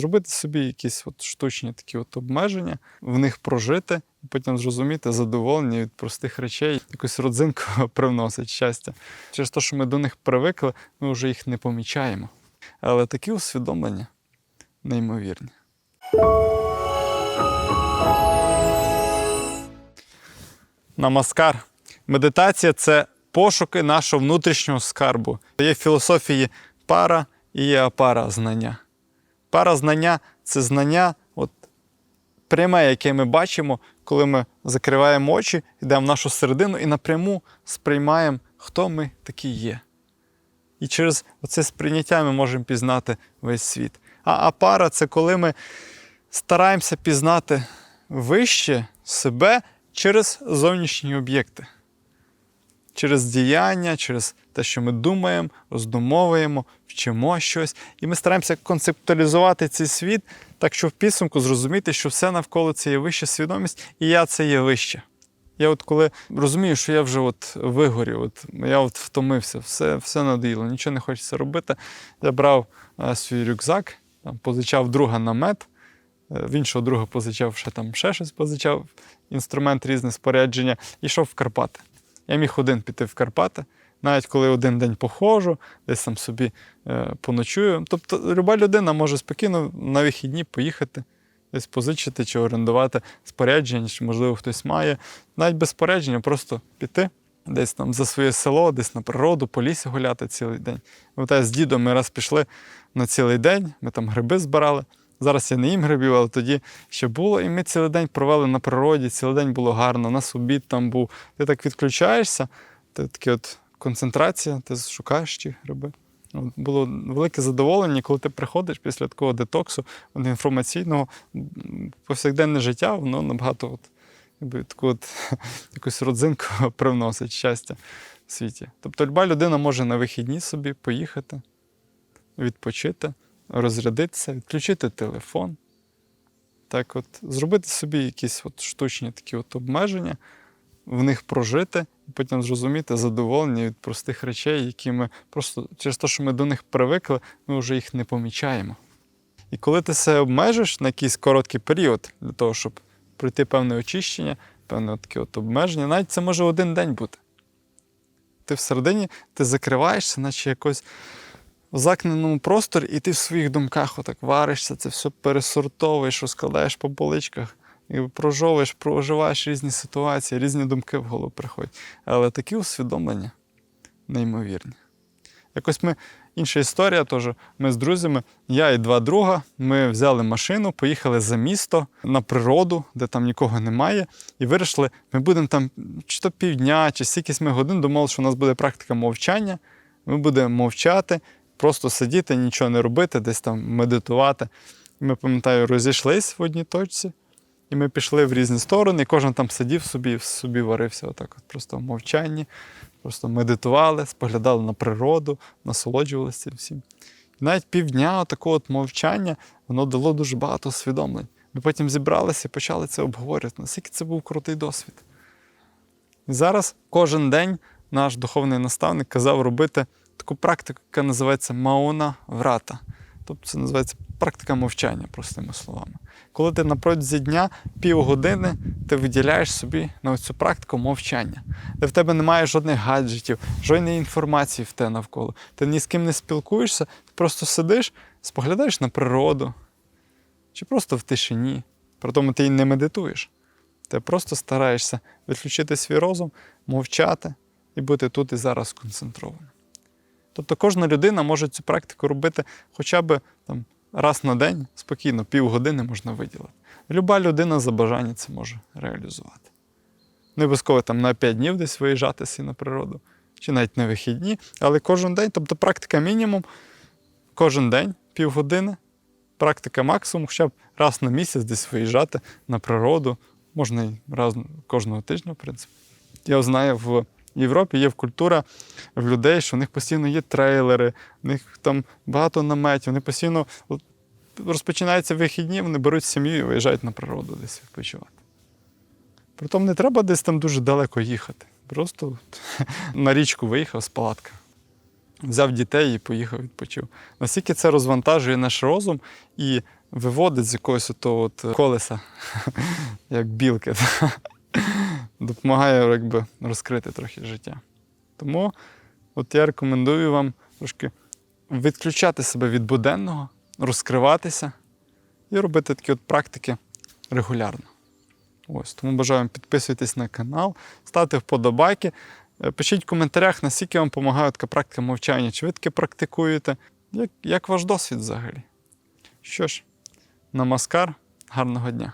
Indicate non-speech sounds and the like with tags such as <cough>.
Зробити собі якісь от штучні такі от обмеження, в них прожити, і потім зрозуміти задоволення від простих речей, якусь родзинку <laughs> привносить щастя. Через те, що ми до них привикли, ми вже їх не помічаємо. Але такі усвідомлення неймовірні. Намаскар. Медитація це пошуки нашого внутрішнього скарбу. Є в філософії пара і є апара знання. Пара знання це знання, от, пряме, яке ми бачимо, коли ми закриваємо очі, йдемо в нашу середину і напряму сприймаємо, хто ми такі є. І через це сприйняття ми можемо пізнати весь світ. А апара це коли ми стараємося пізнати вище себе через зовнішні об'єкти. Через діяння, через те, що ми думаємо, роздумовуємо, вчимо щось. І ми стараємося концептуалізувати цей світ, так що в підсумку зрозуміти, що все навколо це є вища свідомість, і я це є вище. Я от коли розумію, що я вже от вигорів, от я от втомився, все, все надоїло, нічого не хочеться робити. Я брав е, свій рюкзак, там, позичав друга намет, е, в іншого друга позичав ще там ще щось, позичав інструмент, різне спорядження, і йшов в Карпати. Я міг один піти в Карпати, навіть коли один день походжу, десь там собі е, поночую. Тобто люба людина може спокійно на вихідні поїхати, десь позичити чи орендувати спорядження, чи, можливо, хтось має. Навіть без спорядження, просто піти десь там за своє село, десь на природу, по лісі гуляти цілий день. От з дідом ми раз пішли на цілий день, ми там гриби збирали. Зараз я не їм грибів, але тоді ще було. І ми цілий день провели на природі, цілий день було гарно, у нас обід там був. Ти так відключаєшся, ти таке от концентрація, ти шукаєш ті гриби. Було велике задоволення, коли ти приходиш після такого детоксу інформаційного повсякденне життя, воно набагато от, якби, таку от, <laughs> якусь родзинку <laughs> привносить щастя в світі. Тобто люба людина може на вихідні собі поїхати, відпочити розрядитися, відключити телефон. Так, от, зробити собі якісь от штучні такі от обмеження, в них прожити, і потім зрозуміти задоволення від простих речей, які ми просто через те, що ми до них привикли, ми вже їх не помічаємо. І коли ти себе обмежиш на якийсь короткий період для того, щоб пройти певне очищення, певне таке от обмеження, навіть це може один день бути. Ти всередині ти закриваєшся, наче якось в закненому просторі, і ти в своїх думках отак варишся, це все пересортовуєш, розкладаєш по поличках, і прожовуєш, проживаєш різні ситуації, різні думки в голову приходять. Але такі усвідомлення неймовірні. Якось ми, інша історія, теж ми з друзями, я і два друга, ми взяли машину, поїхали за місто на природу, де там нікого немає, і вирішили, ми будемо там чи то півдня, чи стількись ми годин думали, що у нас буде практика мовчання. Ми будемо мовчати, просто сидіти, нічого не робити, десь там медитувати. Ми, пам'ятаю, розійшлись в одній точці, і ми пішли в різні сторони, кожен там сидів собі, собі варився отак, от просто в мовчанні, просто медитували, споглядали на природу, насолоджувалися всім. І навіть півдня такого от мовчання воно дало дуже багато усвідомлень. Ми потім зібралися і почали це обговорювати. Наскільки це був крутий досвід. І зараз кожен день наш духовний наставник казав робити таку практику, яка називається Маона Врата. Тобто це називається практика мовчання, простими словами. Коли ти на протязі дня півгодини ти виділяєш собі на цю практику мовчання, де в тебе немає жодних гаджетів, жодної інформації в те навколо. Ти ні з ким не спілкуєшся, ти просто сидиш, споглядаєш на природу, чи просто в тишині. При тому ти й не медитуєш. Ти просто стараєшся відключити свій розум, мовчати і бути тут і зараз сконцентрованим. Тобто кожна людина може цю практику робити хоча б там, раз на день, спокійно, півгодини можна виділити. Люба людина за бажання це може реалізувати. Не обов'язково там на 5 днів десь виїжджати всі на природу, чи навіть на вихідні, але кожен день, тобто практика мінімум, кожен день, півгодини, практика максимум, хоча б раз на місяць десь виїжджати на природу, можна і раз кожного тижня, в принципі. Я знаю, в Європі є в культура в людей, що в них постійно є трейлери, в них там багато наметів, вони постійно розпочинаються вихідні, вони беруть сім'ю і виїжджають на природу десь відпочивати. Притом не треба десь там дуже далеко їхати. Просто <laughs> на річку виїхав з палатка. Взяв дітей і поїхав відпочив. Наскільки це розвантажує наш розум і виводить з якогось от колеса, <laughs> як білки. <laughs> Допомагає якби, розкрити трохи життя. Тому от я рекомендую вам трошки відключати себе від буденного, розкриватися і робити такі от практики регулярно. Ось, тому бажаю вам підписуйтесь на канал, ставте вподобайки. Е, Пишіть в коментарях, наскільки вам допомагає така практика мовчання, чи ви таки практикуєте, як, як ваш досвід взагалі. Що ж, намаскар, гарного дня!